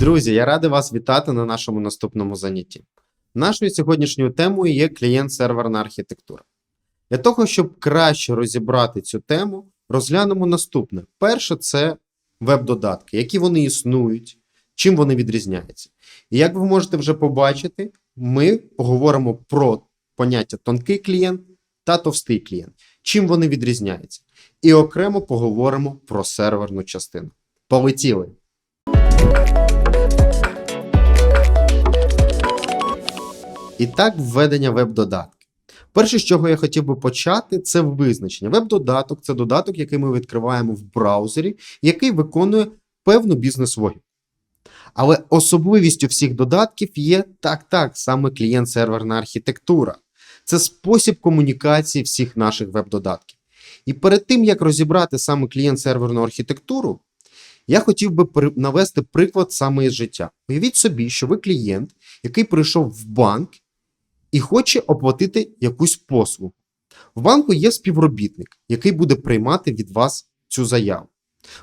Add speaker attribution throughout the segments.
Speaker 1: Друзі, я радий вас вітати на нашому наступному занятті. Нашою сьогоднішньою темою є клієнт-серверна архітектура. Для того, щоб краще розібрати цю тему, розглянемо наступне. Перше це веб-додатки, які вони існують, чим вони відрізняються. І як ви можете вже побачити, ми поговоримо про поняття тонкий клієнт та товстий клієнт, чим вони відрізняються. І окремо поговоримо про серверну частину. Полетіли! І так, введення веб-додатки. Перше, з чого я хотів би почати, це визначення. Веб-додаток це додаток, який ми відкриваємо в браузері, який виконує певну бізнес-логіку. Але особливістю всіх додатків є так-так, саме клієнт-серверна архітектура. Це спосіб комунікації всіх наших веб-додатків. І перед тим, як розібрати саме клієнт-серверну архітектуру, я хотів би навести приклад саме із життя. Уявіть собі, що ви клієнт, який прийшов в банк і хоче оплатити якусь послугу. В банку є співробітник, який буде приймати від вас цю заяву.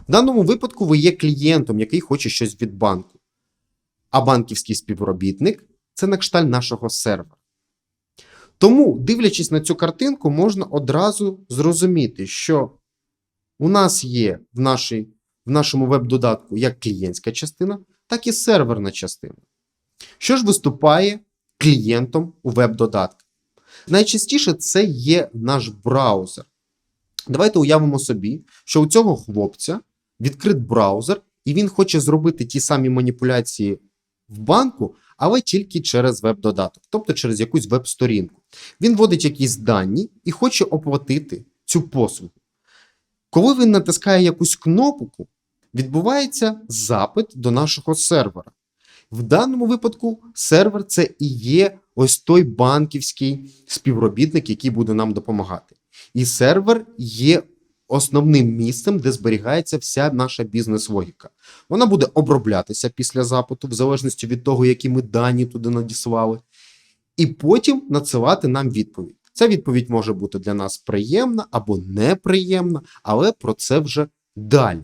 Speaker 1: В даному випадку ви є клієнтом, який хоче щось від банку. А банківський співробітник це на кшталь нашого сервера. Тому, дивлячись на цю картинку, можна одразу зрозуміти, що у нас є в, нашій, в нашому веб-додатку як клієнтська частина, так і серверна частина. Що ж виступає клієнтом у веб-додатку? Найчастіше це є наш браузер. Давайте уявимо собі, що у цього хлопця відкрит браузер, і він хоче зробити ті самі маніпуляції в банку, але тільки через веб-додаток, тобто через якусь веб-сторінку. Він вводить якісь дані і хоче оплатити цю послугу. Коли він натискає якусь кнопку, відбувається запит до нашого сервера. В даному випадку сервер це і є ось той банківський співробітник, який буде нам допомагати. І сервер є основним місцем, де зберігається вся наша бізнес-логіка. Вона буде оброблятися після запиту, в залежності від того, які ми дані туди надіслали, і потім надсилати нам відповідь. Ця відповідь може бути для нас приємна або неприємна, але про це вже далі.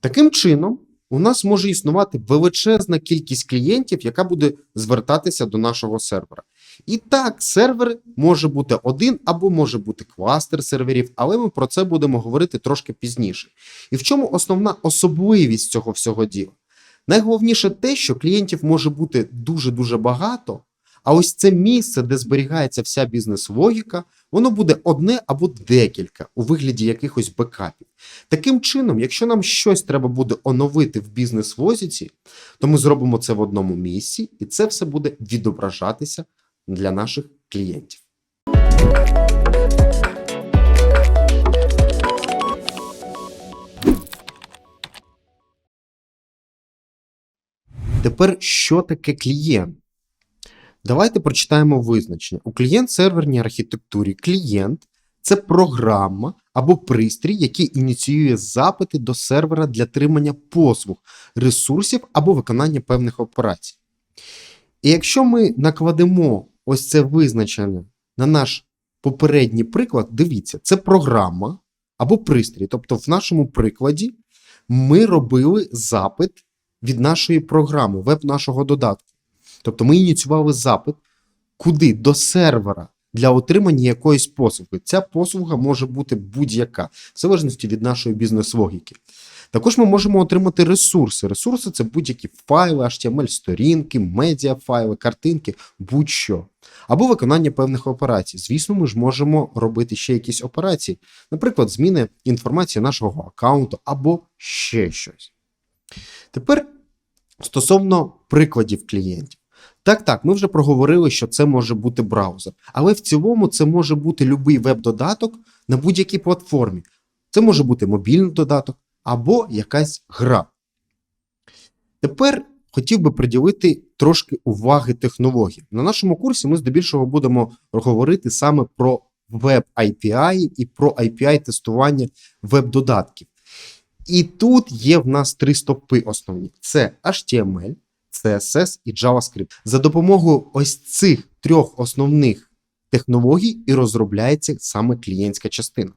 Speaker 1: Таким чином, у нас може існувати величезна кількість клієнтів, яка буде звертатися до нашого сервера. І так, сервер може бути один або може бути кластер серверів, але ми про це будемо говорити трошки пізніше. І в чому основна особливість цього всього діла? Найголовніше те, що клієнтів може бути дуже-дуже багато, а ось це місце, де зберігається вся бізнес-логіка, воно буде одне або декілька у вигляді якихось бекапів. Таким чином, якщо нам щось треба буде оновити в бізнес-лозіці, то ми зробимо це в одному місці, і це все буде відображатися для наших клієнтів. Тепер що таке клієнт? Давайте прочитаємо визначення. У клієнт-серверній архітектурі клієнт це програма або пристрій, який ініціює запити до сервера для отримання послуг, ресурсів або виконання певних операцій. І якщо ми накладемо ось це визначення на наш попередній приклад, дивіться, це програма або пристрій. Тобто, в нашому прикладі ми робили запит від нашої програми, веб нашого додатку. Тобто ми ініціювали запит куди? До сервера для отримання якоїсь послуги. Ця послуга може бути будь-яка, в залежності від нашої бізнес-логіки. Також ми можемо отримати ресурси. Ресурси це будь-які файли, HTML-сторінки, медіафайли, картинки, будь-що. Або виконання певних операцій. Звісно, ми ж можемо робити ще якісь операції, наприклад, зміни інформації нашого аккаунту або ще щось. Тепер стосовно прикладів клієнтів. Так, так, ми вже проговорили, що це може бути браузер, але в цілому це може бути будь-який веб-додаток на будь-якій платформі. Це може бути мобільний додаток або якась гра. Тепер хотів би приділити трошки уваги технології. На нашому курсі ми здебільшого будемо говорити саме про веб API і про API-тестування веб-додатків. І тут є в нас три стопи основні: це HTML, CSS і JavaScript. За допомогою ось цих трьох основних технологій і розробляється саме клієнтська частина.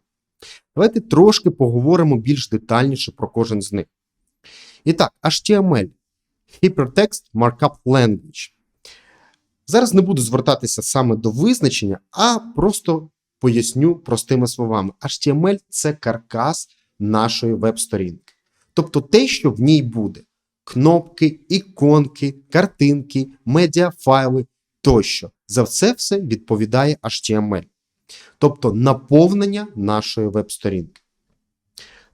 Speaker 1: Давайте трошки поговоримо більш детальніше про кожен з них. І так, HTML Hypertext Markup Language. Зараз не буду звертатися саме до визначення, а просто поясню простими словами. HTML це каркас нашої веб-сторінки. Тобто те, що в ній буде: кнопки, іконки, картинки, медіафайли тощо. За це все відповідає HTML. Тобто наповнення нашої веб-сторінки.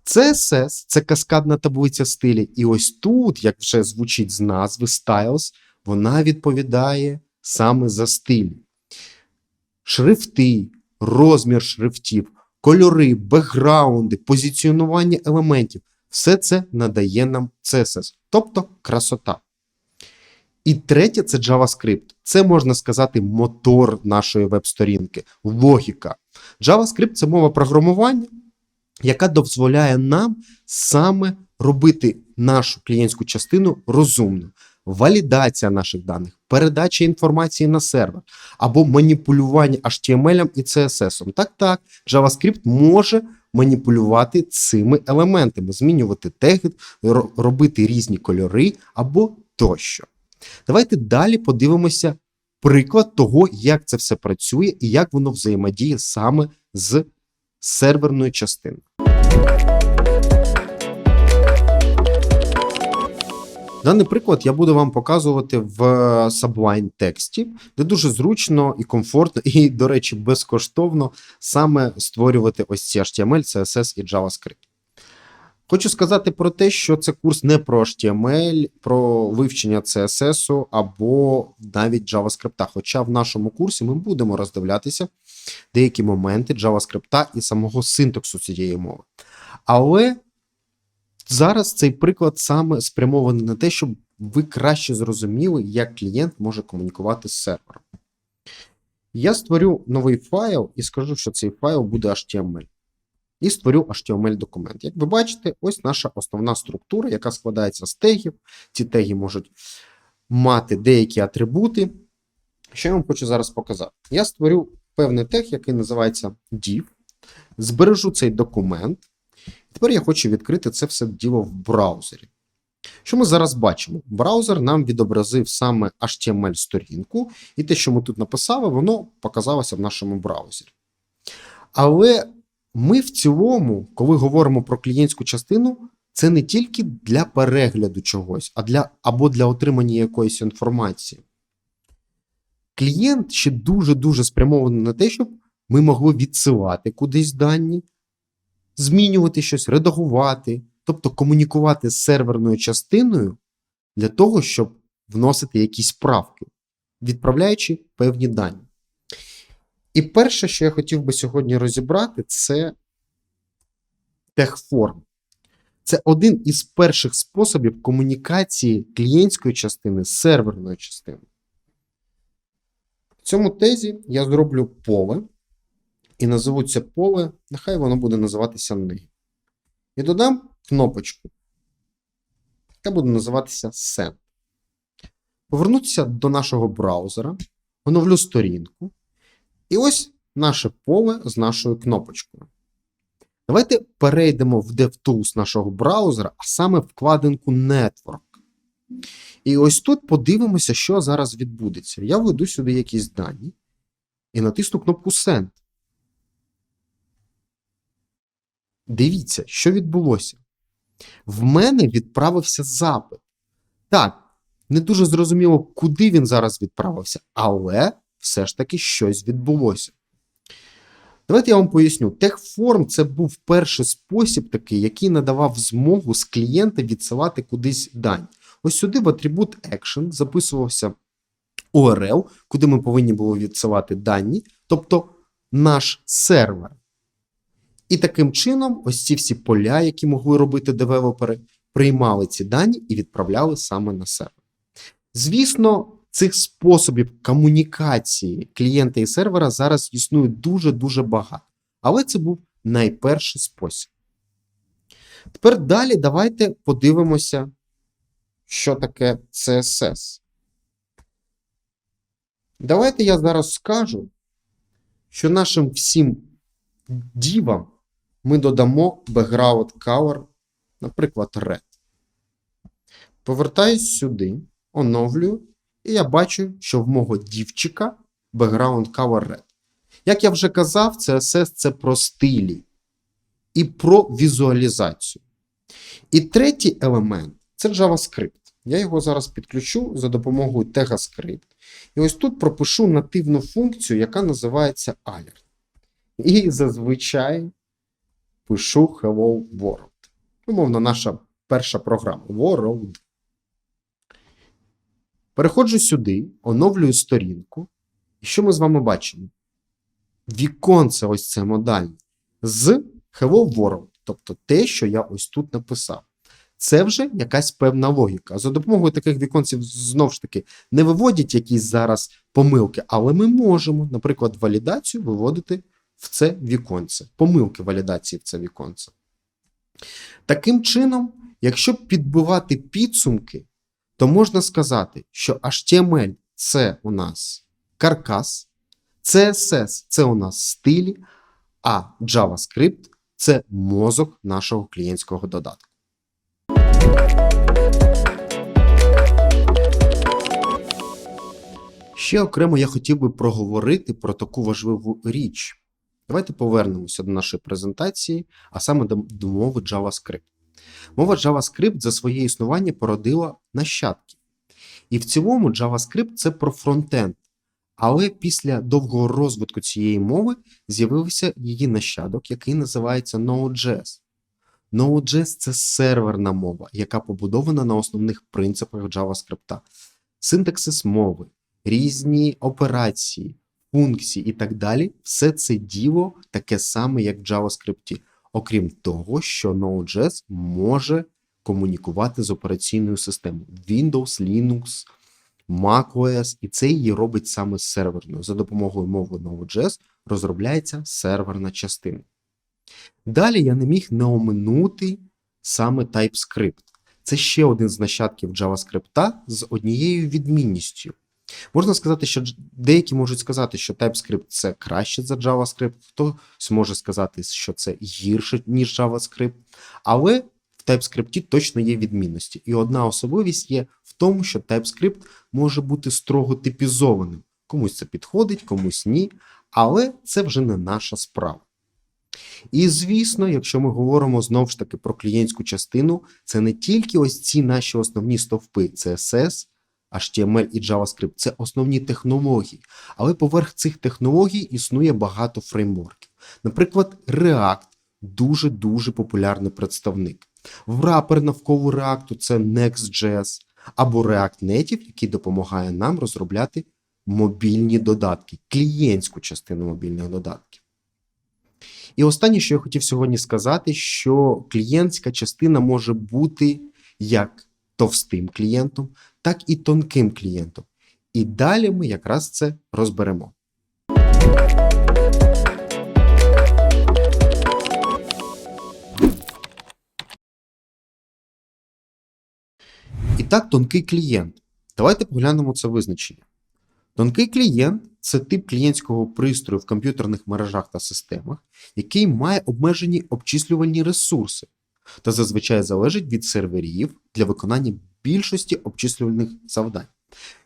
Speaker 1: CSS це каскадна таблиця стилі. І ось тут, як вже звучить з назви Styles, вона відповідає саме за стиль. Шрифти, розмір шрифтів, кольори, бекграунди, позиціонування елементів все це надає нам CSS, тобто красота. І третє це JavaScript. Це можна сказати мотор нашої веб-сторінки, логіка. JavaScript це мова програмування, яка дозволяє нам саме робити нашу клієнтську частину розумно. Валідація наших даних, передача інформації на сервер або маніпулювання HTML і CSS. Так, так, JavaScript може маніпулювати цими елементами, змінювати теги, робити різні кольори або тощо. Давайте далі подивимося приклад того, як це все працює і як воно взаємодіє саме з серверною частиною. Даний приклад я буду вам показувати в Sublime тексті, де дуже зручно і комфортно, і, до речі, безкоштовно саме створювати ось ці HTML, CSS і JavaScript. Хочу сказати про те, що це курс не про HTML, про вивчення CSS або навіть JavaScript. Хоча в нашому курсі ми будемо роздивлятися деякі моменти JavaScript і самого синтаксу цієї мови. Але зараз цей приклад саме спрямований на те, щоб ви краще зрозуміли, як клієнт може комунікувати з сервером. Я створю новий файл і скажу, що цей файл буде HTML. І створю HTML-документ. Як ви бачите, ось наша основна структура, яка складається з тегів. Ці теги можуть мати деякі атрибути. Що я вам хочу зараз показати? Я створю певний тег, який називається div, збережу цей документ. Тепер я хочу відкрити це все діло в браузері. Що ми зараз бачимо? Браузер нам відобразив саме HTML-сторінку, і те, що ми тут написали, воно показалося в нашому браузері. Але ми в цілому, коли говоримо про клієнтську частину, це не тільки для перегляду чогось, а для, або для отримання якоїсь інформації. Клієнт ще дуже-дуже спрямований на те, щоб ми могли відсилати кудись дані, змінювати щось, редагувати, тобто комунікувати з серверною частиною для того, щоб вносити якісь правки, відправляючи певні дані. І перше, що я хотів би сьогодні розібрати, це техформ. Це один із перших способів комунікації клієнтської частини з серверною частиною. В цьому тезі я зроблю поле і назову це поле, нехай воно буде називатися Name. І додам кнопочку, яка буде називатися Send. Повернутися до нашого браузера, оновлю сторінку. І ось наше поле з нашою кнопочкою. Давайте перейдемо в DevTools нашого браузера, а саме вкладинку Network. І ось тут подивимося, що зараз відбудеться. Я введу сюди якісь дані і натисну кнопку Send. Дивіться, що відбулося. В мене відправився запит. Так, не дуже зрозуміло, куди він зараз відправився, але все ж таки щось відбулося. Давайте я вам поясню. Техформ це був перший спосіб такий, який надавав змогу з клієнта відсилати кудись дані. Ось сюди в атрибут Action записувався URL, куди ми повинні були відсилати дані, тобто наш сервер. І таким чином, ось ці всі поля, які могли робити девелопери, приймали ці дані і відправляли саме на сервер. Звісно, цих способів комунікації клієнта і сервера зараз існує дуже-дуже багато. Але це був найперший спосіб. Тепер далі давайте подивимося, що таке CSS. Давайте я зараз скажу, що нашим всім дівам ми додамо background color, наприклад, red. Повертаюсь сюди, оновлюю, і я бачу, що в мого дівчика background color red. Як я вже казав, CSS це про стилі і про візуалізацію. І третій елемент це JavaScript. Я його зараз підключу за допомогою TegaScript. І ось тут пропишу нативну функцію, яка називається alert. І зазвичай пишу Hello World. Умовно, наша перша програма World. Переходжу сюди, оновлюю сторінку. І що ми з вами бачимо? Віконце ось це модальне з Hello World, тобто те, що я ось тут написав. Це вже якась певна логіка. За допомогою таких віконців, знову ж таки, не виводять якісь зараз помилки, але ми можемо, наприклад, валідацію виводити в це віконце, помилки валідації в це віконце. Таким чином, якщо підбивати підсумки, то можна сказати, що HTML це у нас каркас, CSS це у нас стилі, а JavaScript це мозок нашого клієнтського додатку. Ще окремо я хотів би проговорити про таку важливу річ. Давайте повернемося до нашої презентації, а саме до, до мови JavaScript. Мова JavaScript за своє існування породила нащадки. І в цілому JavaScript це про фронтенд. Але після довгого розвитку цієї мови з'явився її нащадок, який називається Node.js. Node.js це серверна мова, яка побудована на основних принципах JavaScript. Синтаксис мови, різні операції, функції і так далі. Все це діло таке саме, як в JavaScript. Окрім того, що Node.js може комунікувати з операційною системою Windows, Linux, macOS, і це її робить саме серверною. За допомогою мови Node.js розробляється серверна частина. Далі я не міг не оминути саме TypeScript. Це ще один з нащадків JavaScript з однією відмінністю. Можна сказати, що деякі можуть сказати, що TypeScript це краще за JavaScript, хтось може сказати, що це гірше, ніж JavaScript, але в TypeScript точно є відмінності. І одна особливість є в тому, що TypeScript може бути строго типізованим. Комусь це підходить, комусь ні, але це вже не наша справа. І звісно, якщо ми говоримо знову ж таки про клієнтську частину, це не тільки ось ці наші основні стовпи CSS, HTML і JavaScript це основні технології, але поверх цих технологій існує багато фреймворків. Наприклад, React дуже-дуже популярний представник. Врапер навколо React це Next.js або React Native, який допомагає нам розробляти мобільні додатки, клієнтську частину мобільних додатків. І останнє, що я хотів сьогодні сказати, що клієнтська частина може бути як товстим клієнтом, так і тонким клієнтом. І далі ми якраз це розберемо. І так, тонкий клієнт. Давайте поглянемо це визначення. Тонкий клієнт це тип клієнтського пристрою в комп'ютерних мережах та системах, який має обмежені обчислювальні ресурси та зазвичай залежить від серверів для виконання більшості обчислювальних завдань.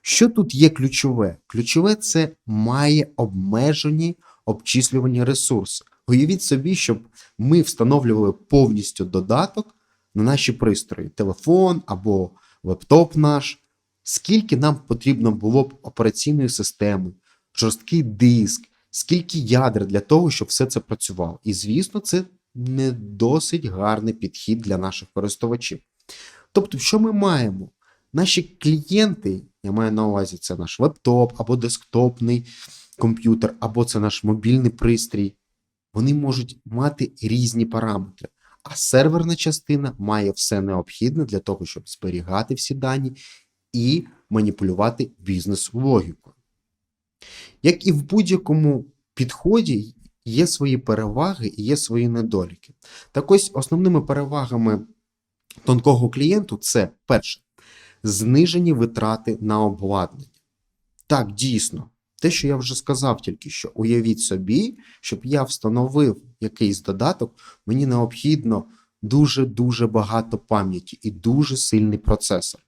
Speaker 1: Що тут є ключове? Ключове це має обмежені обчислювані ресурси. Уявіть собі, щоб ми встановлювали повністю додаток на наші пристрої, телефон або лептоп наш. Скільки нам потрібно було б операційної системи, жорсткий диск, скільки ядер для того, щоб все це працювало. І, звісно, це не досить гарний підхід для наших користувачів. Тобто, що ми маємо? Наші клієнти, я маю на увазі, це наш лептоп або десктопний комп'ютер, або це наш мобільний пристрій, вони можуть мати різні параметри. А серверна частина має все необхідне для того, щоб зберігати всі дані і маніпулювати бізнес-логікою. Як і в будь-якому підході, є свої переваги і є свої недоліки. Так ось основними перевагами тонкого клієнту це перше, знижені витрати на обладнання. Так, дійсно, те, що я вже сказав, тільки що уявіть собі, щоб я встановив якийсь додаток, мені необхідно дуже-дуже багато пам'яті і дуже сильний процесор.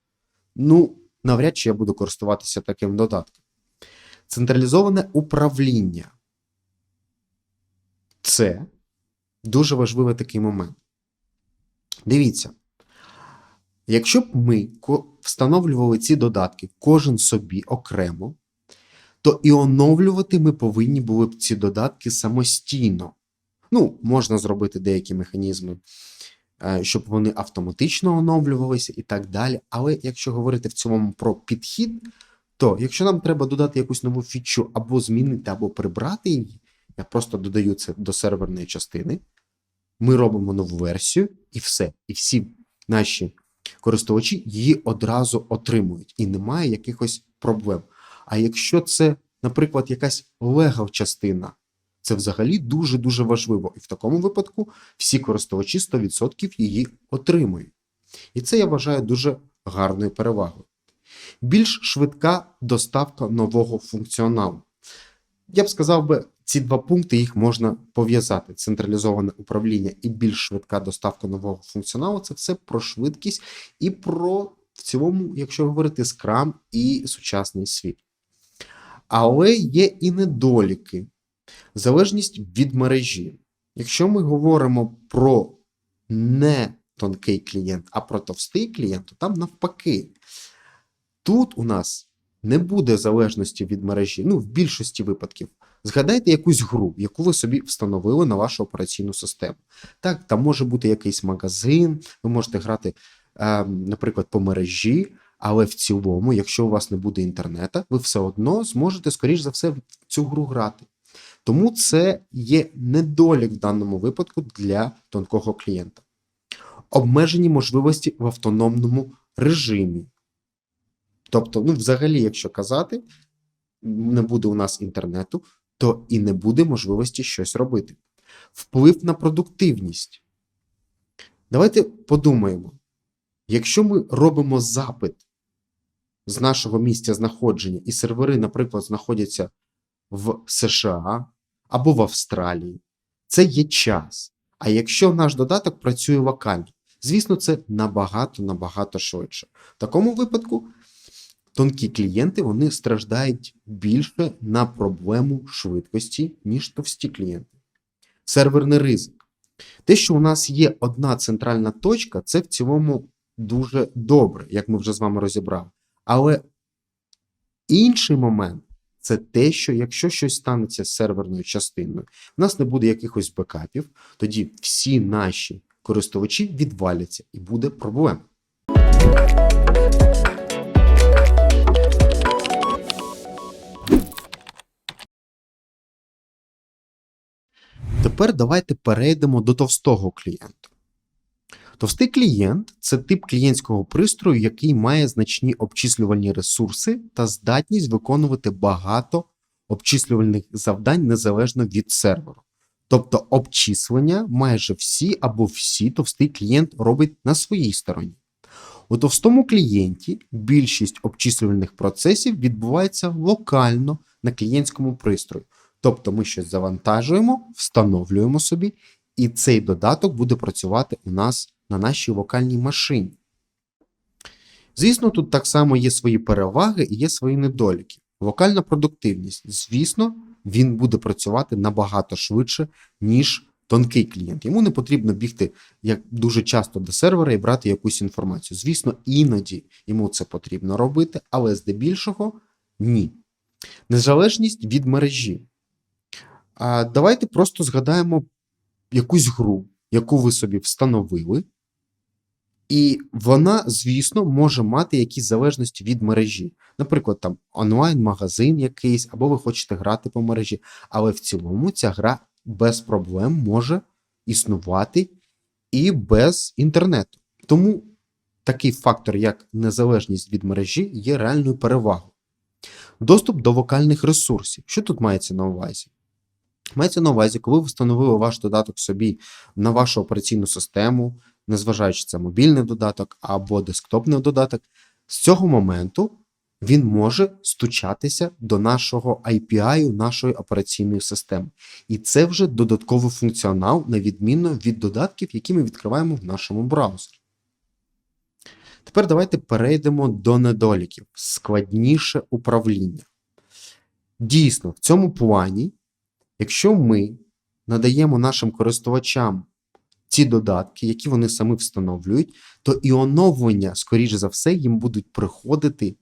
Speaker 1: ну, навряд чи я буду користуватися таким додатком. Централізоване управління. Це дуже важливий такий момент. Дивіться, якщо б ми встановлювали ці додатки кожен собі окремо, то і оновлювати ми повинні були б ці додатки самостійно. Ну, можна зробити деякі механізми, е, щоб вони автоматично оновлювалися і так далі. Але якщо говорити в цілому про підхід, то якщо нам треба додати якусь нову фічу або змінити, або прибрати її, я просто додаю це до серверної частини. Ми робимо нову версію, і все. І всі наші користувачі її одразу отримують, і немає якихось проблем. А якщо це, наприклад, якась легал частина, це взагалі дуже-дуже важливо. І в такому випадку всі користувачі 100% її отримують. І це я вважаю дуже гарною перевагою. Більш швидка доставка нового функціоналу. Я б сказав би, ці два пункти їх можна пов'язати: централізоване управління і більш швидка доставка нового функціоналу це все про швидкість і про в цілому, якщо говорити Scrum і сучасний світ. Але є і недоліки, залежність від мережі. Якщо ми говоримо про не тонкий клієнт, а про товстий клієнт, то там навпаки. Тут у нас не буде залежності від мережі, ну, в більшості випадків. Згадайте якусь гру, яку ви собі встановили на вашу операційну систему. Так, там може бути якийсь магазин, ви можете грати, е, наприклад, по мережі, але в цілому, якщо у вас не буде інтернету, ви все одно зможете, скоріш за все, в цю гру грати. Тому це є недолік в даному випадку для тонкого клієнта. Обмежені можливості в автономному режимі. Тобто, ну, взагалі, якщо казати, не буде у нас інтернету, то і не буде можливості щось робити. Вплив на продуктивність. Давайте подумаємо: якщо ми робимо запит з нашого місця знаходження, і сервери, наприклад, знаходяться в США або в Австралії, це є час. А якщо наш додаток працює локально, звісно, це набагато набагато швидше. В такому випадку тонкі клієнти вони страждають більше на проблему швидкості, ніж товсті клієнти. Серверний ризик. Те, що у нас є одна центральна точка, це в цілому дуже добре, як ми вже з вами розібрали. Але інший момент це те, що якщо щось станеться з серверною частиною, у нас не буде якихось бекапів, тоді всі наші користувачі відваляться і буде проблема. Тепер давайте перейдемо до товстого клієнта. Товстий клієнт це тип клієнтського пристрою, який має значні обчислювальні ресурси та здатність виконувати багато обчислювальних завдань незалежно від серверу. Тобто обчислення майже всі або всі товстий клієнт робить на своїй стороні. У товстому клієнті більшість обчислювальних процесів відбувається локально на клієнтському пристрої. Тобто ми щось завантажуємо, встановлюємо собі, і цей додаток буде працювати у нас на нашій локальній машині. Звісно, тут так само є свої переваги і є свої недоліки. Локальна продуктивність, звісно, він буде працювати набагато швидше, ніж тонкий клієнт. Йому не потрібно бігти як дуже часто до сервера і брати якусь інформацію. Звісно, іноді йому це потрібно робити, але здебільшого ні. Незалежність від мережі. А Давайте просто згадаємо якусь гру, яку ви собі встановили, і вона, звісно, може мати якісь залежності від мережі. Наприклад, там онлайн-магазин якийсь, або ви хочете грати по мережі, але в цілому ця гра без проблем може існувати і без інтернету. Тому такий фактор, як незалежність від мережі, є реальною перевагою. Доступ до вокальних ресурсів. Що тут мається на увазі? Мається на увазі, коли ви встановили ваш додаток собі на вашу операційну систему, незважаючи це мобільний додаток або десктопний додаток, з цього моменту він може стучатися до нашого API нашої операційної системи. І це вже додатковий функціонал, на відміну від додатків, які ми відкриваємо в нашому браузері. Тепер давайте перейдемо до недоліків. Складніше управління. Дійсно, в цьому плані, якщо ми надаємо нашим користувачам ці додатки, які вони самі встановлюють, то і оновлення, скоріш за все, їм будуть приходити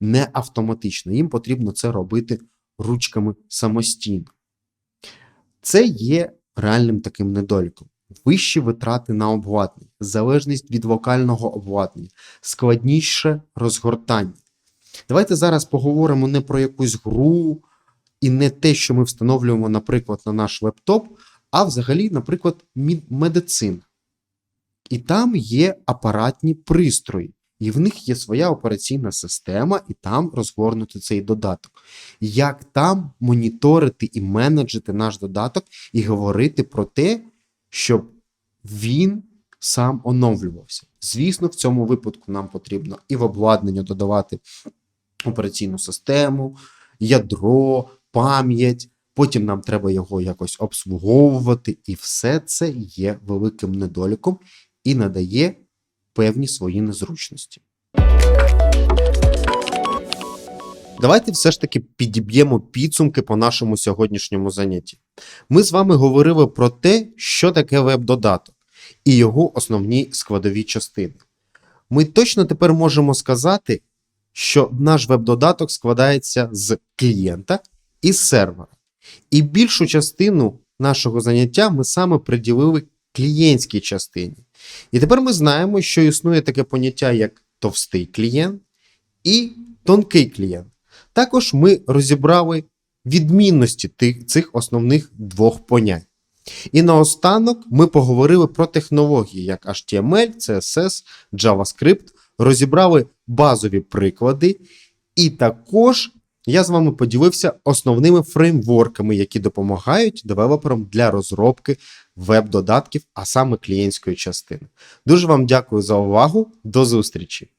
Speaker 1: не автоматично. Їм потрібно це робити ручками самостійно. Це є реальним таким недоліком. Вищі витрати на обладнання, залежність від локального обладнання, складніше розгортання. Давайте зараз поговоримо не про якусь гру і не те, що ми встановлюємо, наприклад, на наш лептоп, а взагалі, наприклад, медицина. І там є апаратні пристрої, і в них є своя операційна система, і там розгорнути цей додаток. Як там моніторити і менеджити наш додаток і говорити про те, щоб він сам оновлювався. Звісно, в цьому випадку нам потрібно і в обладнання додавати операційну систему, ядро, пам'ять. Потім нам треба його якось обслуговувати, і все це є великим недоліком і надає певні свої незручності. Давайте все ж таки підіб'ємо підсумки по нашому сьогоднішньому занятті. Ми з вами говорили про те, що таке веб-додаток і його основні складові частини. Ми точно тепер можемо сказати, що наш веб-додаток складається з клієнта і сервера. І більшу частину нашого заняття ми саме приділили клієнтській частині. І тепер ми знаємо, що існує таке поняття, як товстий клієнт і тонкий клієнт. Також ми розібрали відмінності тих, цих основних двох понять. І наостанок ми поговорили про технології, як HTML, CSS, JavaScript, розібрали базові приклади, і також я з вами поділився основними фреймворками, які допомагають девелоперам для розробки веб-додатків, а саме клієнтської частини. Дуже вам дякую за увагу. До зустрічі!